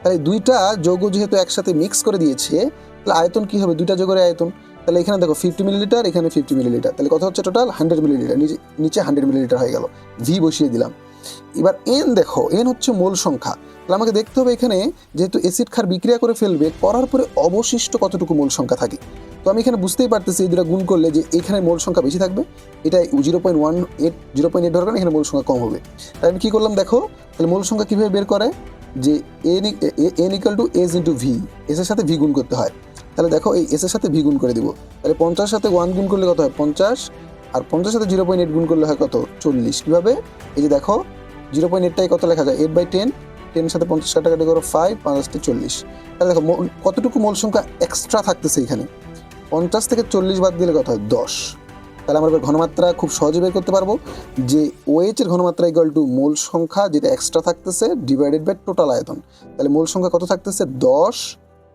Speaker 1: তাহলে দুইটা যৌগ যেহেতু একসাথে মিক্স করে দিয়েছে, তাহলে আয়তন কি হবে? দুইটা যৌগের আয়তন। তাহলে এখানে দেখো ফিফটি মিলিলিটার এখানে ফিফটি মিলিলিটার তাহলে কথা হচ্ছে টোটাল হান্ড্রেড মিলিলিটার নিচে নিচে হান্ড্রেড মিলিলিটার হয়ে গেল। ভি বসিয়ে দিলাম। এবার এন দেখো, এন হচ্ছে মূল সংখ্যা। তাহলে আমাকে দেখতে হবে এখানে যেহেতু অ্যাসিড ক্ষার বিক্রিয়া করে ফেলবে, করার পরে অবশিষ্ট কতটুকু মূল সংখ্যা থাকে? তো আমি এখানে বুঝতেই পারতেছি এই দুটো গুণ করলে যে এখানে মোল সংখ্যা বেশি থাকবে এটা zero point one eight zero point eight ধরবেন এখানে মোল সংখ্যা কম হবে। তাই আমি কী করলাম দেখো, তাহলে মোল সংখ্যা কীভাবে বের করে? যে N equal to S into V S এর সাথে ভি গুণ করতে হয়। তাহলে দেখো এই এস এর সাথে ভি গুণ করে দিব। তাহলে পঞ্চাশ সাথে ওয়ান গুণ করলে কত হয়? পঞ্চাশ। আর পঞ্চাশ সাথে জিরো পয়েন্ট এইট গুণ করলে হয় কত? চল্লিশ। কীভাবে? এই যে দেখো জিরো পয়েন্ট এইটটাই কত লেখা যায়? এইট বাই টেন টেনের সাথে পঞ্চাশ কাটাকাটি করো ফাইভ পাঁচটি চল্লিশ। তাহলে দেখো কতটুকু মোল সংখ্যা এক্সট্রা থাকতেছে এখানে? পঞ্চাশ থেকে চল্লিশ বাদ দিলে কত হয়? দশ। তাহলে আমরা ঘনমাত্রা খুব সহজে বের করতে পারব যে ওএইচ এর ঘনমাত্রা ইকুয়াল টু মূল সংখ্যা যেটা এক্সট্রা থাকতেছে ডিভাইডেড বাই টোটাল আয়তন। তাহলে মূল সংখ্যা কত থাকতেছে? দশ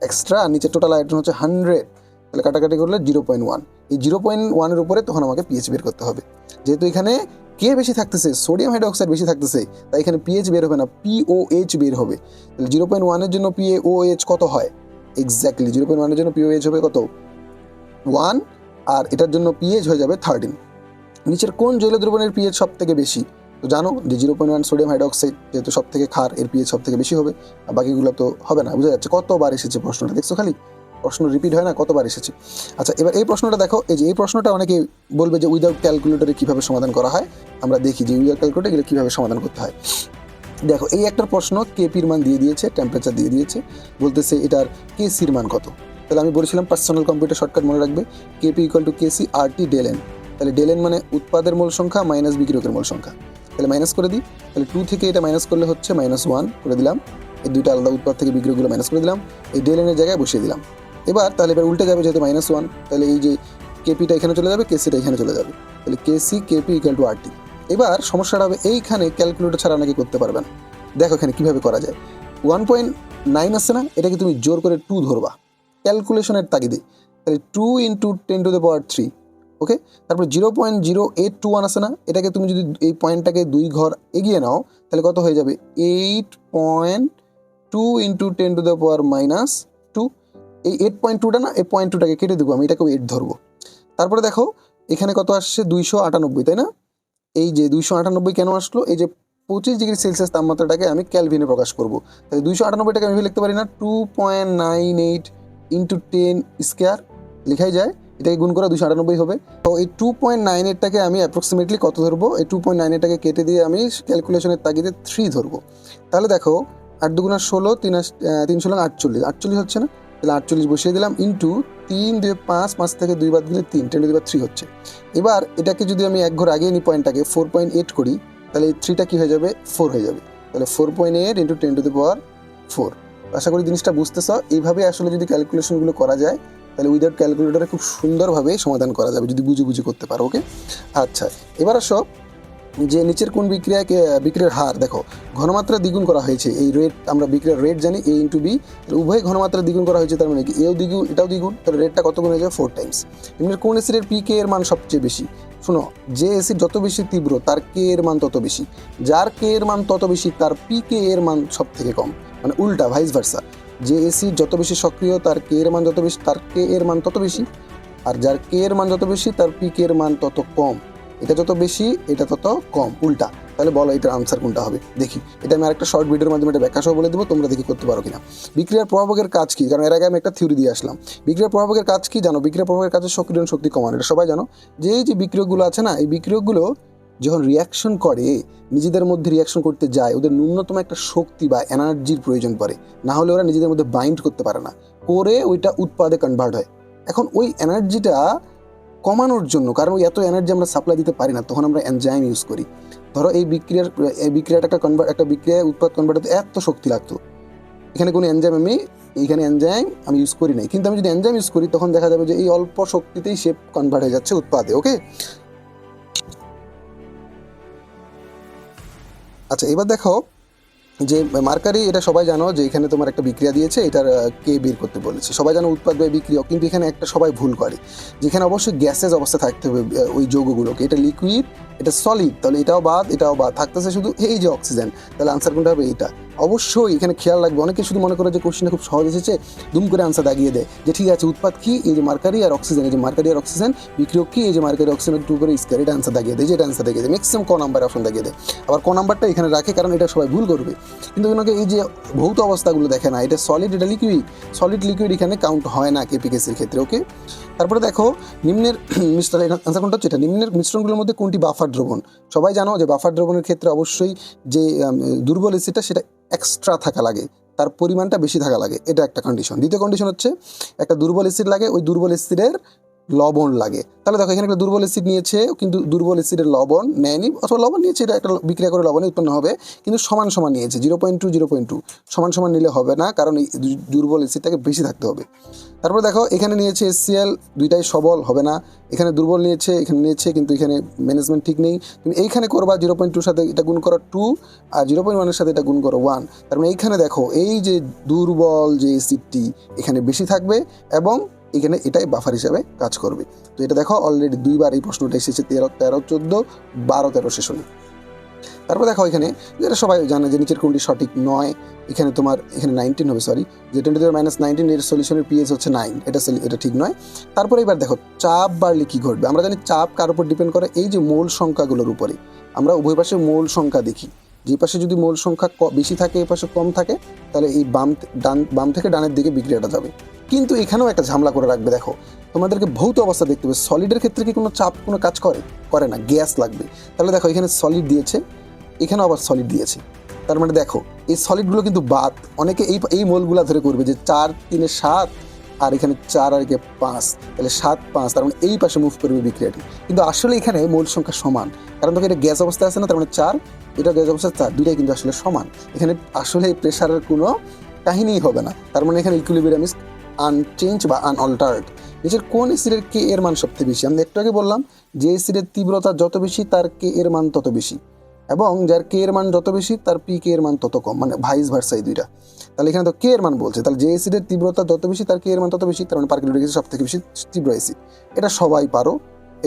Speaker 1: এক্সট্রা আর নিচে টোটাল আয়তন হচ্ছে হান্ড্রেড তাহলে কাটাকাটি করলে জিরো পয়েন্ট ওয়ান এই জিরো পয়েন্ট ওয়ানের উপরে তখন আমাকে পিএইচ বের করতে হবে। যেহেতু এখানে কে বেশি থাকতেছে সোডিয়াম হাইড্রোক্সাইড বেশি থাকতেছে, তাই এখানে পিএইচ বের হবে না পিওএইচ বের হবে। তাহলে জিরো পয়েন্ট ওয়ানের জন্য পিএওএইচ কত হয়? এক্স্যাক্টলি জিরো পয়েন্ট ওয়ানের জন্য পিওএইচ হবে কত? ওয়ান, আর এটার জন্য পিএইচ হয়ে যাবে থার্টিন নিচের কোন জৈল দ্রবণের পিএইচ সব থেকে বেশি? তো জানো, যে zero point one sodium hydroxide যেহেতু সব থেকে খার এর পিএইচ সব থেকে বেশি হবে, আর বাকিগুলো তো হবে না, বুঝা যাচ্ছে। কতবার এসেছে প্রশ্নটা? দেখছ খালি? প্রশ্ন রিপিট হয় না, কতবার এসেছে? আচ্ছা এবার এই প্রশ্নটা দেখো, এই যে এই প্রশ্নটা অনেকে বলবে যে উইদাউট ক্যালকুলেটরে কীভাবে সমাধান করা হয়? আমরা দেখি যে উইদাউট ক্যালকুলেটর এগুলো কীভাবে সমাধান করতে হয়? দেখো, এই একটা প্রশ্ন কেপির মান দিয়ে দিয়েছে টেম্পারেচার দিয়ে দিয়েছে, বলতেছে এটার কেসির মান কত? তাহলে আমি বলেছিলাম পার্সোনাল কম্পিউটার শর্টকাট মনে রাখবে। KP equal to KC R T del n তাহলে ডেলেন মানে উৎপাদের মূল সংখ্যা মাইনাস বিক্রিয়কের মূল সংখ্যা। তাহলে মাইনাস করে দিই। তাহলে টু থেকে এটা মাইনাস করলে হচ্ছে মাইনাস ওয়ান করে দিলাম। এই দুইটা আলাদা উৎপাদ থেকে বিক্রিয়কগুলো মাইনাস করে দিলাম। এই ডেলেনের জায়গায় বসিয়ে দিলাম। এবার তাহলে এবার উল্টে যাবে যেহেতু মাইনাস ওয়ান তাহলে এই যে কেপিটা এখানে চলে যাবে কেসিটা এখানে চলে যাবে। তাহলে KC KP equal to R T এবার সমস্যাটা হবে এইখানে ক্যালকুলেটর ছাড়া নাকি করতে পারবেন। দেখো এখানে কীভাবে করা যায়। ওয়ান পয়েন্ট নাইন আসছে না? এটাকে তুমি জোর করে টু ধরবা। ক্যালকুলেশনের তাগিদে। তাহলে two into ten to the power three okay তারপর zero point zero eight two one আসে না? এটাকে তুমি যদি এই পয়েন্টটাকে দুই ঘর এগিয়ে নাও, তাহলে কত হয়ে যাবে? Eight point two into ten to the power minus two এই এইট পয়েন্ট টুটা না, এই পয়েন্ট টুটাকে কেটে দেবো আমি, এটাকেও এইট ধরবো। তারপরে দেখো, এখানে কত আসছে? দুইশো আটানব্বই, তাই না? এই যে দুইশো আটানব্বই কেন আসলো? এই যে পঁচিশ ডিগ্রি সেলসিয়াস তাপমাত্রাটাকে আমি ক্যালভিনে প্রকাশ করব। তাহলে দুইশো আটানব্বইটাকে আমি লিখতে পারি না two point nine eight into ten square লেখাই যায় এটাকে গুণ করা দুশো আটানব্বই হবে। তো এই টু পয়েন্ট নাইন এরটাকে আমি অ্যাপ্রক্সিমেটলি কত ধরবো? এই টু পয়েন্ট নাইন এইটটাকে কেটে দিয়ে আমি ক্যালকুলেশনের তাগিদে থ্রি ধরবো। তাহলে দেখো আট দুগুণা ষোলো তিন আশ- আহ, তিন ষোলো আটচল্লিশ। আটচল্লিশ হচ্ছে না? তাহলে আটচল্লিশ বসিয়ে দিলাম ইন্টু তিন দুই পাঁচ পাঁচ থেকে দুই বাদ দিলে তিন টেন দুই থ্রি হচ্ছে। এবার এটাকে যদি আমি এক ঘর আগে নিই পয়েন্টটাকে ফোর পয়েন্ট এইট করি তাহলে এই থ্রিটা কী হয়ে যাবে? ফোর হয়ে যাবে। তাহলে four point eight into ten to the power four আশা করি জিনিসটা বুঝতেছ। এইভাবে আসলে যদি ক্যালকুলেশনগুলো করা যায়, তাহলে উইদাউট ক্যালকুলেটরে খুব সুন্দরভাবে সমাধান করা যাবে, যদি বুঝে বুঝে করতে পারো ওকে আচ্ছা এবার আসো যে নিচের কোন বিক্রিয়াকে, বিক্রিয়ার হার, দেখো, ঘনমাত্রা দ্বিগুণ করা হয়েছে, এই রেট আমরা বিক্রিয়ার রেট জানি এ ইন্টু বি উভয় ঘনমাত্রা দ্বিগুণ করা হয়েছে, তার মানে কি, এও দ্বিগুণ, এটাও দ্বিগুণ, তাহলে রেটটা কত গুণ হয়ে যাবে? ফোর টাইমস এমনি কোন অ্যাসিডের পি কে এর মান সবচেয়ে বেশি? শোনো, যে অ্যাসিড যত বেশি তীব্র, তার কে এর মান তত বেশি। যার কে এর মান তত বেশি, তার পি কে এর মান সব থেকে কম। মানে উল্টা ভাইস ভার্সা যে অ্যাসিড যত বেশি সক্রিয়, তার কে এর মান যত বেশি, তার কে এর মান তত বেশি। আর যার কে এর মান যত বেশি, তার পি কে এর মান তত কম। এটা যত বেশি, এটা তত কম। উল্টা। তাহলে বলো, এটার আনসার কোনটা হবে? দেখি। এটা আমি আরেকটা শর্ট ভিডিওর মাধ্যমে এটা ব্যাখ্যা সহ বলে দেবো, তোমরা দেখি করতে পারো কিনা। বিক্রিয়ার প্রভাবকের কাজ কি? কারণ এর আগে আমি একটা থিওরি দিয়ে আসলাম। বিক্রিয়ার প্রভাবকের কাজ কি জানো? বিক্রিয়া প্রভাবের কাজ হচ্ছে সক্রিয়ণ শক্তি কমানো। এটা সবাই জানো? যে এই যে বিক্রিয়কগুলো আছে না, এই বিক্রিয়কগুলো যখন রিয়াকশন করে, নিজেদের মধ্যে রিয়াকশন করতে যায়, ওদের ন্যূনতম একটা শক্তি বা এনার্জির প্রয়োজন পড়ে। না হলে ওরা নিজেদের মধ্যে বাইন্ড করতে পারে না। করে ওইটা উৎপাদে কনভার্ট হয়। এখন ওই এনার্জিটা কমানোর জন্য, কারণ ওই এত এনার্জি আমরা সাপ্লাই দিতে পারি না, তখন আমরা এনজাইম ইউজ করি। ধরো এই বিক্রিয়ার, এই বিক্রিয়াটা একটা কনভার্ট একটা বিক্রিয়া উৎপাদ কনভার্ট হতে এত শক্তি লাগতো। এখানে কোনো এনজাইম আমি, এইখানে এনজাইম আমি ইউজ করি নাই। কিন্তু আমি যদি এনজাইম ইউজ করি, তখন দেখা যাবে যে এই অল্প শক্তিতেই সে কনভার্ট হয়ে যাচ্ছে উৎপাদে ওকে আচ্ছা এবার দেখো যে মার্কারি, এটা সবাই জানো যে এখানে তোমার একটা বিক্রিয়া দিয়েছে, এটার কে বের করতে বলেছে। সবাই জানো উৎপাদ ব্যয় বিক্রিয়া, কিন্তু এখানে একটা সবাই ভুল করে, যেখানে অবশ্যই গ্যাসেজ অবস্থা থাকতে হবে ওই যৌগগুলোকে। এটা লিকুইড এটা সলিড তাহলে এটাও বাদ এটাও বাদ, থাকতেছে শুধু এই যে অক্সিজেন তাহলে আনসার কোনটা হবে? এইটা। অবশ্যই এখানে খেয়াল রাখবে। অনেকে শুধু মনে করে যে কোশ্চেনটা খুব সহজ এসেছে, দুম করে আনসার দাগিয়ে দেয় যে ঠিক আছে উৎপাদ কি? এই যে মার্কারি আর অক্সিজেন এই যে মার্কারি আর অক্সিজেন বিক্রিয়ক কি? এই যে মার্কারি অক্সিজেন টু করে স্কোয়ার এটা আনসার দাগিয়ে দেয়, যে এটা আনসার দাগিয়ে দেয়। ম্যাক্সিমাম ক নাম্বার অপশন দাগিয়ে দেয়। আবার ক নাম্বারটা এখানে রাখে, কারণ এটা সবাই ভুল করবে। কিন্তু ওনাকে এই যে ভৌত অবস্থাগুলো দেখে না, এটা সলিড এটা লিকুইড সলিড লিকুইড এখানে কাউন্ট হয় না কেপিকেসির ক্ষেত্রে ওকে তারপরে দেখো, নিম্নের *clears throat* মিশ্রণ আনসার কোনটা হচ্ছে? এটা নিম্নের মিশ্রণগুলোর মধ্যে কোনটি বাফার দ্রবণ? সবাই জানো যে বাফার দ্রবণের ক্ষেত্রে অবশ্যই যে দুর্বল এসিডটা সেটা এক্সট্রা থাকা লাগে, তার পরিমাণটা বেশি থাকা লাগে, এটা একটা কন্ডিশন দ্বিতীয় কন্ডিশন হচ্ছে, একটা দুর্বল স্থির লাগে, ওই দুর্বল এসিডের লবণ লাগে। তাহলে দেখো, এখানে একটা দুর্বল এসিড নিয়েছে কিন্তু দুর্বল এসিডের লবণ নেয়নি, অথবা লবণ নিয়েছে, এটা একটা বিক্রিয়া করে লবণে উৎপন্ন হবে, কিন্তু সমান সমান নিয়েছে zero point two zero point two সমান সমান নিলে হবে না, কারণ এই দুর্বল এসিডটাকে বেশি থাকতে হবে। তারপরে দেখো, এখানে নিয়েছে এসসিএল দুইটাই সবল, হবে না। এখানে দুর্বল নিয়েছে, এখানে নিয়েছে, কিন্তু এখানে ম্যানেজমেন্ট ঠিক নেই। তুমি এইখানে করবা জিরো পয়েন্ট টুর সাথে এটা গুণ করো টু আর জিরো পয়েন্ট ওয়ানের সাথে এটা গুণ করো ওয়ান তার মানে এইখানে দেখো, এই যে দুর্বল যে এসিডটি এখানে বেশি থাকবে, এবং এখানে এটাই বাফার হিসাবে কাজ করবে। তো এটা দেখো অলরেডি দুইবার এই প্রশ্নটা এসেছে, তেরো তেরো, চোদ্দ, বারো, তেরো সেশনে তারপর দেখো এখানে, যেটা সবাই জানে যে নিচের কোনটি সঠিক নয়, এখানে তোমার, এখানে নাইনটিন হবে সরি যে টোয়েন্টি টু মাইনাস নাইনটিন এর সলিউশনের পিএস হচ্ছে নাইন এটা এটা ঠিক নয়। তারপরে এবার দেখো, চাপ বাড়লে কী ঘটবে? আমরা জানি চাপ কার উপর ডিপেন্ড করে? এই যে মূল সংখ্যাগুলোর উপরে। আমরা উভয় পাশে মূল সংখ্যা দেখি। যে পাশে যদি মূল সংখ্যা বেশি থাকে, এ পাশে কম থাকে, তাহলে এই বাম, ডান, বাম থেকে ডানের দিকে বিক্রিয়াটা যাবে। কিন্তু এখানেও একটা ঝামেলা করে রাখবে, দেখো। তোমাদেরকে ভৌত অবস্থা দেখতে হবে। সলিডের ক্ষেত্রে কি কোনো চাপ, কোনো কাজ করে? করে না গ্যাস লাগবে। তাহলে দেখো, এখানে সলিড দিয়েছে, এখানেও আবার সলিড দিয়েছে। তার মানে দেখো, এই সলিডগুলো কিন্তু বাদ। অনেকে এই এই মোলগুলা ধরে করবে যে চার, তিনে সাত, আর এখানে চার আর একে পাঁচ। তাহলে সাত, পাঁচ, তার মানে এই পাশে মুভ করবে বিক্রিয়াটি। কিন্তু আসলে এখানে মোল সংখ্যা সমান। কারণ তোকে এটা গ্যাস অবস্থায় আছে না, তার মানে চার, এটা গ্যাস অবস্থায় চার, দুইটাই কিন্তু আসলে সমান। এখানে আসলে প্রেশারের কোনো কাহিনীই হবে না। তার মানে এখানে ইকুইলিব্রিয়াম ইজ আনচেঞ্জ বা আনঅল্টার্ড নিচের কোন এসিডের কে এর মান সবথেকে বেশি? আমরা একটু আগে বললাম যে এসিডের তীব্রতা যত বেশি, তার কে এর মান তত বেশি। এবং যার কে এর মান যত বেশি, তার পি কে এর মান তত কম মানে ভাইস ভার্সা এই দুইটা। তাহলে এখানে তো কে এর মান বলছে, তাহলে যে এসিডের তীব্রতা যত বেশি, তার কে এর মান তত বেশি, তার মানে পার্কিলোরিক সব থেকে বেশি তীব্র এসিড এটা সবাই পারো,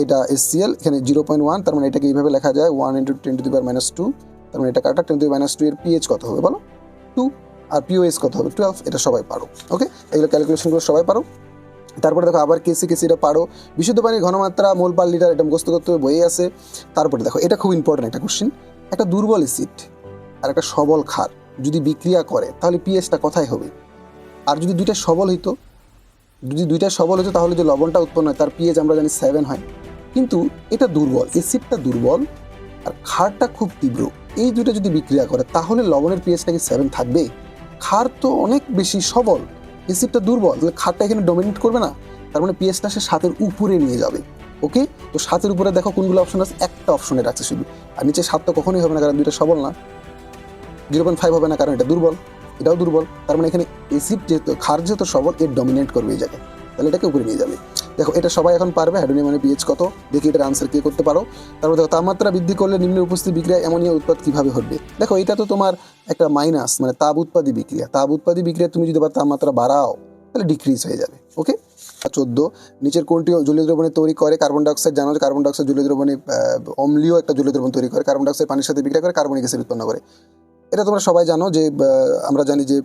Speaker 1: এটা এসসিএল এখানে জিরো পয়েন্ট ওয়ান তার মানে এটাকে এইভাবে লেখা যায় one into ten to the power minus two তার মানে এটা কাটা টেন টু মাইনাস টু এর পিএইচ কত হবে বলো? টু আর পিওএস কত হবে? টুয়েলভ এটা সবাই পারো ওকে এগুলো ক্যালকুলেশনগুলো সবাই পারো। তারপরে দেখো আবার কেসি কেসিটা পারো। বিশুদ্ধ পানির ঘনমাত্রা মোল পার লিটার এটা মুখস্থ করতে বইয়ে আছে। তারপরে দেখো, এটা খুব ইম্পর্টেন্ট একটা কোশ্চেন একটা দুর্বল এসিড আর একটা সবল ক্ষার যদি বিক্রিয়া করে, তাহলে পিএইচটা কোথায় হবে? আর যদি দুইটা সবল হইতো, যদি দুইটা সবল হতো তাহলে যে লবণটা উৎপন্ন হয়, তার পিএইচ আমরা জানি সেভেন হয়। কিন্তু এটা দুর্বল এসিডটা দুর্বল আর ক্ষারটা খুব তীব্র। এই দুইটা যদি বিক্রিয়া করে, তাহলে লবণের পিএইচটা কি সেভেন থাকবে? ক্ষার তো অনেক বেশি সবল। এসিডটা দুর্বল, তাহলে খারটা এখানে ডমিনেট করবে না। তার মানে পিএসটা সে সাতের উপরে নিয়ে যাবে। ওকে তো সাতের উপরে দেখো কোনগুলো অপশন আছে? একটা অপশনে রাখছে শুধু। আর নিচে সাত তো কখনোই হবে না, কারণ দুইটা সবল না। জিরো পয়েন্ট ফাইভ হবে না, কারণ এটা দুর্বল। এটাও দুর্বল। তার মানে এখানে এসিড যেহেতু, খার যেহেতু সবল এর ডমিনেট করবে এই জায়গায়। তাহলে এটাকে উপরে নিয়ে যাবে। দেখো, এটা সবাই এখন পারবে হাইড্রোনিয়ামের পিএইচ কত, দেখি এটার আনসার কে করতে পারো। তারপর দেখো, তাপমাত্রা বৃদ্ধি করলে নিম্নে উপস্থিত বিক্রিয়া অ্যামোনিয়া উৎপাদ কীভাবে ঘটবে? দেখো, এটা তো তোমার একটা মাইনাস মানে তাপ উৎপাদী বিক্রিয়া। তাপ উৎপাদী বিক্রিয়া তুমি যদি আবার তাপমাত্রা বাড়াও, তাহলে ডিক্রিজ হয়ে যাবে ওকে চোদ্দ, নিচের কোনটি জলীয় দ্রবণে তৈরি করে? কার্বন ডাইঅক্সাইড জানো কার্বন ডাইঅক্সাইড জলীয় দ্রবণে অম্লীয় একটা জলীয় দ্রবণ তৈরি করে। কার্বন ডাইঅক্সাইড পানির সাথে বিক্রিয়া করে কার্বনিক অ্যাসিড উৎপন্ন করে। এটা তোমরা সবাই জানো যে আমরা জানি যে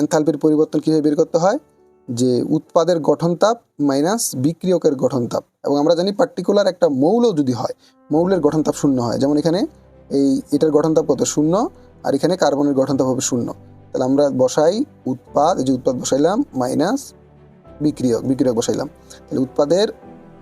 Speaker 1: এনথালপির পরিবর্তন কীভাবে বের করতে হয়? যে উৎপাদের গঠন তাপ মাইনাস বিক্রিয়কের গঠন তাপ এবং আমরা জানি পার্টিকুলার একটা মৌল যদি হয়, মৌলের গঠন তাপ শূন্য হয়। যেমন এখানে এই এটার গঠন তাপ কত? শূন্য। আর এখানে কার্বনের গঠন তাপ হবে শূন্য। তাহলে আমরা বসাই উৎপাদ, এই যে উৎপাদ বসাইলাম মাইনাস বিক্রিয়ক বিক্রিয়ক বসাইলাম। তাহলে উৎপাদের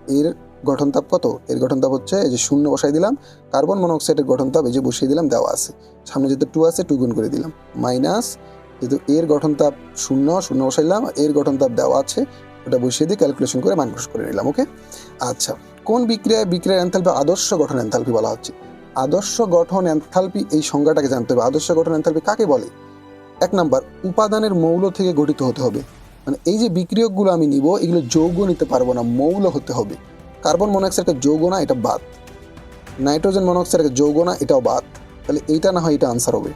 Speaker 1: এর গঠন তাপ কত? এর গঠন তাপ হচ্ছে এই যে শূন্য বসাই দিলাম, কার্বন মনোক্সাইডের গঠন তাপ এই যে বসিয়ে দিলাম, দেওয়া আছে। সামনে যেহেতু টু আছে টু গুণ করে দিলাম। মাইনাস যেহেতু এর গঠন তাপ শূন্য শূন্য বসাইলাম, এর গঠন তাপ দেওয়া আছে, ওটা বসিয়ে দিয়ে ক্যালকুলেশন করে মান করে নিলাম ওকে আচ্ছা কোন বিক্রিয়ায় বিক্রিয়ার এনথালপি আদর্শ গঠন এনথালপি বলা হচ্ছে? আদর্শ গঠন এনথালপি এই সংজ্ঞাটাকে জানতে হবে। আদর্শ গঠন এনথালপি কাকে বলে? এক নাম্বার, উপাদানের মৌল থেকে গঠিত হতে হবে। মানে এই যে বিক্রিয়কগুলো আমি নিব, এগুলো যৌগ নিতে পারব না, মৌল হতে হবে। কার্বন মনোক্সাইড একটা যৌগ না, এটা বাদ। নাইট্রোজেন মনোক্সাইড একটা যৌগ না, এটাও বাদ। তাহলে এইটা না হয়, এটা আনসার হবে।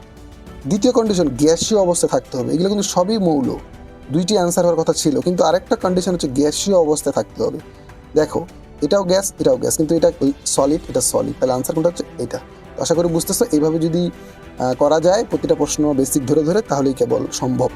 Speaker 1: দ্বিতীয় কন্ডিশন গ্যাসীয় অবস্থায় থাকতে হবে। এগুলো কিন্তু সবই মৌল। দুইটি অ্যান্সার হওয়ার কথা ছিল, কিন্তু আরেকটা কন্ডিশন হচ্ছে গ্যাসীয় অবস্থায় থাকতে হবে। দেখো, এটাও গ্যাস এটাও গ্যাস, কিন্তু এটা সলিড এটা সলিড তাহলে আনসার কোনটা হচ্ছে এটা। আশা করি বুঝতেছো, এইভাবে যদি করা যায়, প্রতিটা প্রশ্ন বেসিক ধরে ধরে, তাহলেই কেবল সম্ভব।